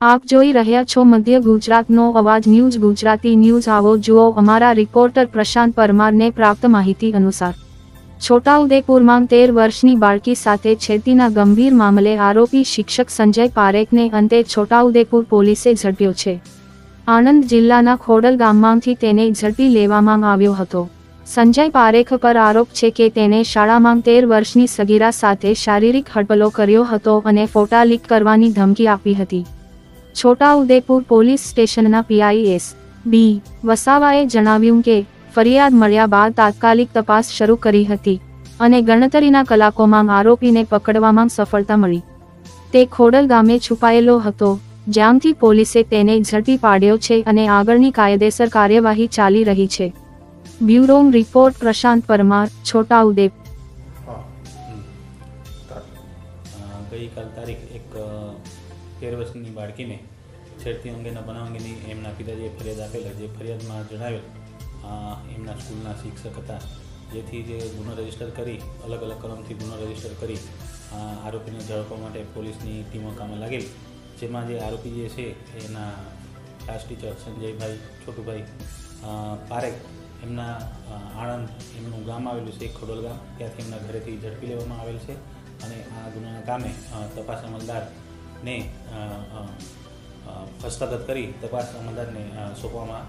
આપ જોઈ રહ્યા છો મધ્ય ગુજરાતનો અવાજ ન્યૂઝ ગુજરાતી ન્યૂઝ. આવો જુઓ અમારા રિપોર્ટર પ્રશાંત પરમારને પ્રાપ્ત માહિતી અનુસાર. છોટાઉદેપુરમાં તેર વર્ષની બાળકી સાથે છેતીના ગંભીર મામલે આરોપી શિક્ષક સંજય પારેખને અંતે છોટાઉદેપુર પોલીસે ઝડપ્યો છે. આણંદ જિલ્લાના ખોડલ ગામમાંથી તેને ઝડપી લેવામાં આવ્યો હતો. સંજય પારેખ પર આરોપ છે કે તેને શાળામાં તેર વર્ષની સગીરા સાથે શારીરિક હડપલો કર્યો હતો અને ફોટા લીક કરવાની ધમકી આપી હતી. છોટાઉદેપુર પોલીસ સ્ટેશનના પીઆઈએસ બી. વસાવાએ જણાવ્યું કે ફરિયાદ મળ્યા બાદ તાત્કાલિક તપાસ શરૂ કરી હતી અને ગણતરીના કલાકોમાં આરોપીને પકડવામાં સફળતા મળી. તે ખોડલ ગામે છુપાયેલો હતો જ્યાંથી પોલીસે તેને ઝડપી પાડ્યો છે અને આગળની કાયદેસર કાર્યવાહી ચાલી રહી છે. Bureau report Prashant Parmar. અ, ગઈકાલ તારીખ એક તેર વર્ષની બાળકીને છેડતી અંગેના બનાવ અંગેની એમના પિતાજીએ ફરિયાદ આપેલા જે ફરિયાદમાં જણાવેલ એમના સ્કૂલના શિક્ષક હતા. જેથી જે ગુનો રજિસ્ટર કરી, અલગ અલગ કલમથી ગુનો રજિસ્ટર કરી આરોપીને ઝડપવા માટે પોલીસની ટીમો કામે લાગેલી. જેમાં જે આરોપી જે છે, એના ક્લાસ ટીચર સંજયભાઈ છોટુભાઈ પારેખ, એમના આણંદ એમનું ગામ આવેલું છે, ખડોલ ગામ. ત્યાંથી એમના ઘરેથી ઝડપી લેવામાં આવેલ છે અને આ ગુનાના કામે તપાસ અમલદારને અ, હસ્તગત કરી તપાસ અમલદારને સોંપવામાં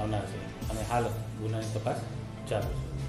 આવનાર છે. અને હાલ ગુનાની તપાસ ચાલુ છે.